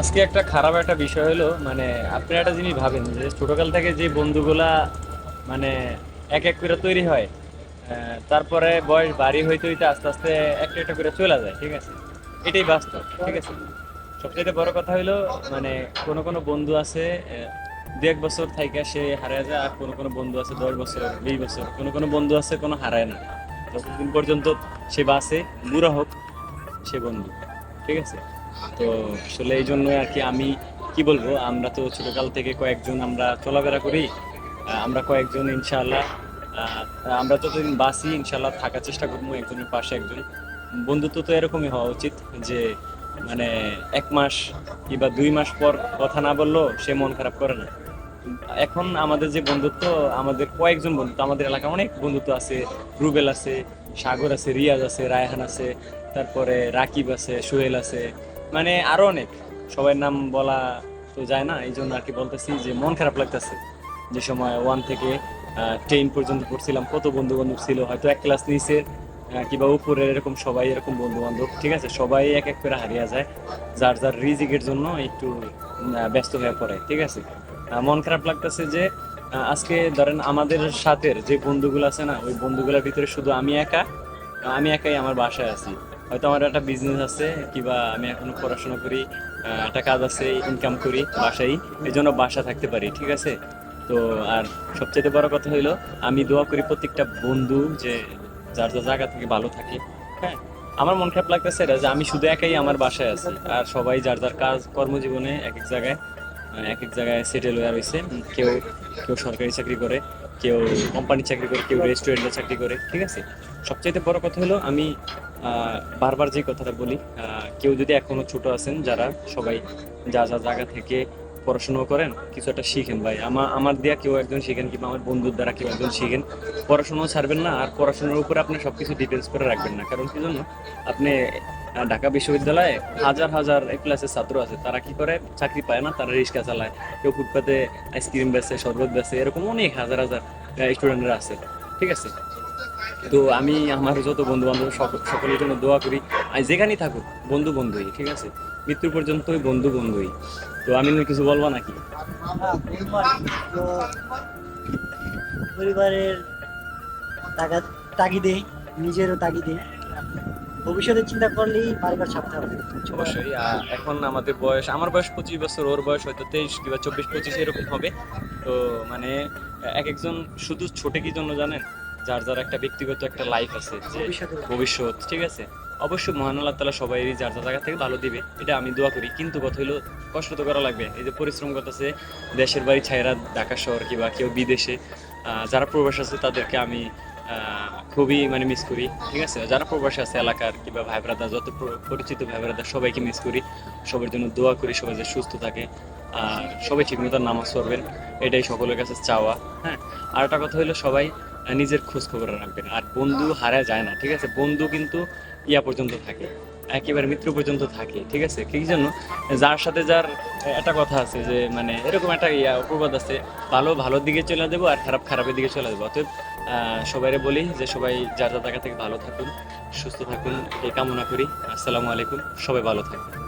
আজকে একটা খারাপ একটা বিষয় হলো মানে আপনি একটা জিনিস ভাবেন যে ছোটকাল থেকে যে বন্ধুগুলা মানে এক এক করে তৈরি হয় তারপরে বয়স বাড়ি হইতে হইতে আস্তে আস্তে একটা একটা করে চলে যায়, ঠিক আছে? এটাই বাস্তব, ঠিক আছে? সবচেয়ে বড় কথা হলো মানে কোনো কোনো বন্ধু আছে দু এক বছর থাইকা সে হারায় যায়, আর কোনো কোনো বন্ধু আছে দশ বছর, বিশ বছর, কোনো কোনো বন্ধু আছে কোনো হারায় না। যতদিন পর্যন্ত সে বাসে বুড়া হোক, সে বন্ধু, ঠিক আছে? তো আসলে এই জন্য আর কি আমি, কি বলব, আমরা তো ছোটকাল থেকে কয়েকজন আমরা চলাফেরা করি আমরা কয়েকজন ইনশাআল্লাহ আমরা যতদিন বাসি ইনশাআল্লাহ থাকার চেষ্টা করব একজনের পাশে একজন। বন্ধুত্ব তো এরকমই হওয়া উচিত যে মানে এক মাস কিংবা দুই মাস পর কথা না বললেও সে মন খারাপ করে না। এখন আমাদের যে বন্ধুত্ব, আমাদের কয়েকজন বন্ধুত্ব, আমাদের এলাকায় অনেক বন্ধুত্ব আছে, রুবেল আছে, সাগর আছে, রিয়াজ আছে, রায়হান আছে, তারপরে রাকিব আছে, সোহেল আছে মানে আরও অনেক। সবার নাম বলা তো যায় না এই জন্য আর কি বলতেছি যে মন খারাপ লাগতেছে। যে সময় ওয়ান থেকে টেন পর্যন্ত পড়ছিলাম, কত বন্ধু বান্ধব ছিল, হয়তো এক ক্লাস নিচে কিংবা উপরের এরকম সবাই, এরকম বন্ধু বান্ধব ঠিক আছে? সবাই এক এক করে হারিয়ে যায়, যার যার রিজিকের জন্য একটু ব্যস্ত হয়ে পড়ে, ঠিক আছে? মন খারাপ লাগতেছে যে আজকে ধরেন আমাদের সাথে যে বন্ধুগুলো আছে না, ওই বন্ধুগুলোর ভিতরে শুধু আমি একা, আমি একাই আমার বাসায় আছি। হয়তো আমার একটা বিজনেস আছে, কিংবা আমি এখনও পড়াশোনা করি একটা কাজ আছে ইনকাম করি বাসায় এই জন্য বাসা থাকতে পারি, ঠিক আছে? তো আর সবচেয়ে বড় কথা হইল, আমি দোয়া করি প্রত্যেকটা বন্ধু যে যার যার জায়গা থেকে ভালো থাকে হ্যাঁ? আমার মন খারাপ লাগতেছে এটা যে আমি শুধু একাই আমার বাসায় আছি, আর সবাই যার যার কাজ কর্মজীবনে এক এক জায়গায় এক এক জায়গায় সেটেল হয়ে রয়েছে কেউ কেউ সরকারি চাকরি করে কেউ কোম্পানির চাকরি করে, কেউ রেস্টুরেন্টে চাকরি করে, ঠিক আছে? সবচাইতে বড় কথা হলো আমি বারবার যে কথাটা বলি কেউ যদি এখনও ছোট আছেন, যারা সবাই যা যা জায়গা থেকে পড়াশোনা করেন, কিছু একটা শিখেন ভাই। আমার আমার দিয়া কেউ একজন শিখেন কিংবা আমার বন্ধুর দ্বারা কেউ একজন শিখেন, পড়াশোনাও ছাড়বেন না, আর পড়াশোনার উপরে আপনি সবকিছু ডিপেন্ডস করে রাখবেন না। কারণ কি জন্য আপনি ঢাকা বিশ্ববিদ্যালয়ে হাজার হাজার ক্লাসের ছাত্র আছে, তারা কি করে, চাকরি পায় না, তারা রিক্সা চালায়। কেউ ফুটপাতে আইসক্রিম বেচে, শরবত বেচে, এরকম অনেক হাজার হাজার স্টুডেন্টরা আছে, ঠিক আছে? তো আমি, আমার যত বন্ধু বান্ধব সকলের জন্য দোয়া করি যেখানেই থাকুক বন্ধু বন্ধুই ঠিক আছে? মৃত্যু পর্যন্তই বন্ধু বন্ধুই। তো আমি কিছু বলব নাকি? পরিবারের তাগিদে নিজেরও তাগিদে। ভবিষ্যতের চিন্তা করলেই বারবার ছাপতে হবে। অবশ্যই এখন আমাদের বয়স আমার বয়স পঁচিশ বছর ওর বয়স হয়তো তেইশ কিংবা চব্বিশ পঁচিশ এরকম হবে। তো মানে এক একজন শুধু ছোটে কি জন্য জানেন? যার যার একটা ব্যক্তিগত একটা লাইফ আছে যে ভবিষ্যৎ ঠিক আছে? অবশ্যই মহান আল্লাহ তালা সবাই যার যার জায়গা থেকে ভালো দিবে, এটা আমি দোয়া করি। কিন্তু কথা হলো কষ্ট তো করা লাগবে। এই যে পরিশ্রম করতেছে দেশের বাড়ি ছাইরা ঢাকা শহর কিংবা কেউ বিদেশে যারা প্রবাস আছে তাদেরকে আমি খুবই মানে মিস করি, ঠিক আছে? যারা প্রবাসে আছে এলাকার কিংবা ভাই ব্রাদার যত পরিচিত ভাই ব্রাদার সবাইকে মিস করি। সবার জন্য দোয়া করি সবাই যে সুস্থ থাকে। আর সবাই ঠিকমতো নামাজ পড়বেন, এটাই সকলের কাছে চাওয়া হ্যাঁ? আর একটা কথা হলো সবাই নিজের খোঁজ খবর রাখবেন। আর বন্ধু হারা যায় না, ঠিক আছে? বন্ধু কিন্তু ইয়া পর্যন্ত থাকে, একেবারে মৃত্যু পর্যন্ত থাকে, ঠিক আছে? কি জন্য? যার সাথে যার একটা কথা আছে যে মানে এরকম একটা ইয়া প্রবাদ আছে, ভালো ভালোর দিকে চলে দেবো আর খারাপ খারাপের দিকে চলে দেবো অতএব সবাই বলি যে, সবাই যার যার জায়গা থেকে ভালো থাকুন, সুস্থ থাকুন, এই কামনা করি। আসসালামু আলাইকুম, সবাই ভালো থাকুন।